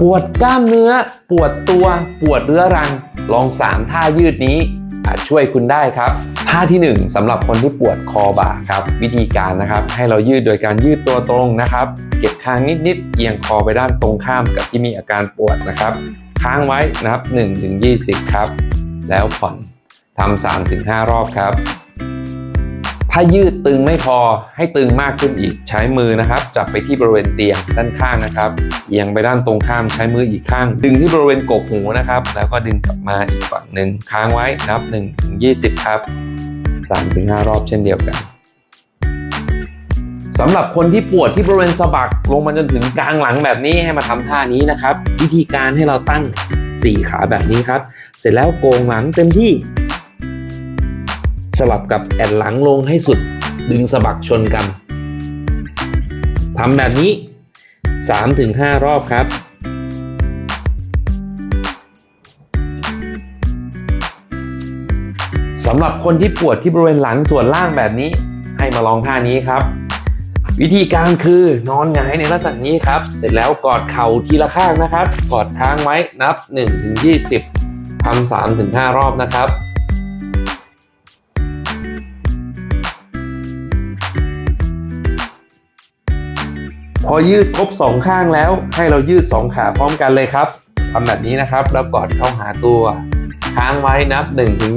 ปวดกล้ามเนื้อ ปวดตัว ปวดเรื้อรัง ลอง 3 ท่ายืดนี้อาจช่วยคุณได้ครับ ท่าทีหนึ่1สำหรับคนที่ปวดคอบ่าครับ วิธีการนะครับ ให้เรายืดโดยการยืดตัวตรงนะครับ เก็บคางนิดๆเอียงคอไปด้านตรงข้ามกับที่มีอาการปวดนะครับ ค้างไว้นะครับ1-20 ครับ แล้วผ่อนทำ3-5 รอบครับ ถ้ายืดตึงไม่พอให้ตึงมากขึ้นอีก ใช้มือนะครับ จับไปที่บริเวณเตียงด้านข้างนะครับเอียงไปด้านตรงข้ามใช้มืออีกข้าง ดึงที่บริเวณกกหูนะครับ แล้วก็ดึงกลับมาอีกฝั่งหนึ่งค้างไว้นับ1ถึง20ครับ3ถึง5รอบเช่นเดียวกันสำหรับคนที่ปวดที่บริเวณสะบักลงมาจนถึงกลางหลังแบบนี้ให้มาทำท่านี้นะครับ วิธีการให้เราตั้ง 4 ขาแบบนี้ครับ เสร็จแล้วโกงหลังเต็มที่ สลับกับแอนหลังลงให้สุดดึงสะบักชนกันทำแบบนี้ 3-5 รอบครับสำหรับคนที่ปวดที่บริเวณหลังส่วนล่างแบบนี้ ให้มาลองท่านี้ครับ วิธีการคือนอนหงายในลักษณะนี้ครับ เสร็จแล้วกอดเข่าทีละข้างนะครับ กอดค้างไว้นับ 1-20ทำ3-5 รอบนะครับ พอยืดครบสองข้างแล้ว ให้เรายืดสองขาพร้อมกันเลยครับทำแบบนี้นะครับ แล้วกอดเข้าหาตัว ค้างไว้นับ1ถึง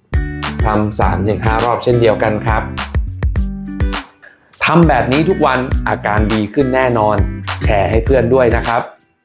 20ทำ3ถึง5รอบเช่นเดียวกันครับทำแบบนี้ทุกวันอาการดีขึ้นแน่นอน แชร์ให้เพื่อนด้วยนะครับ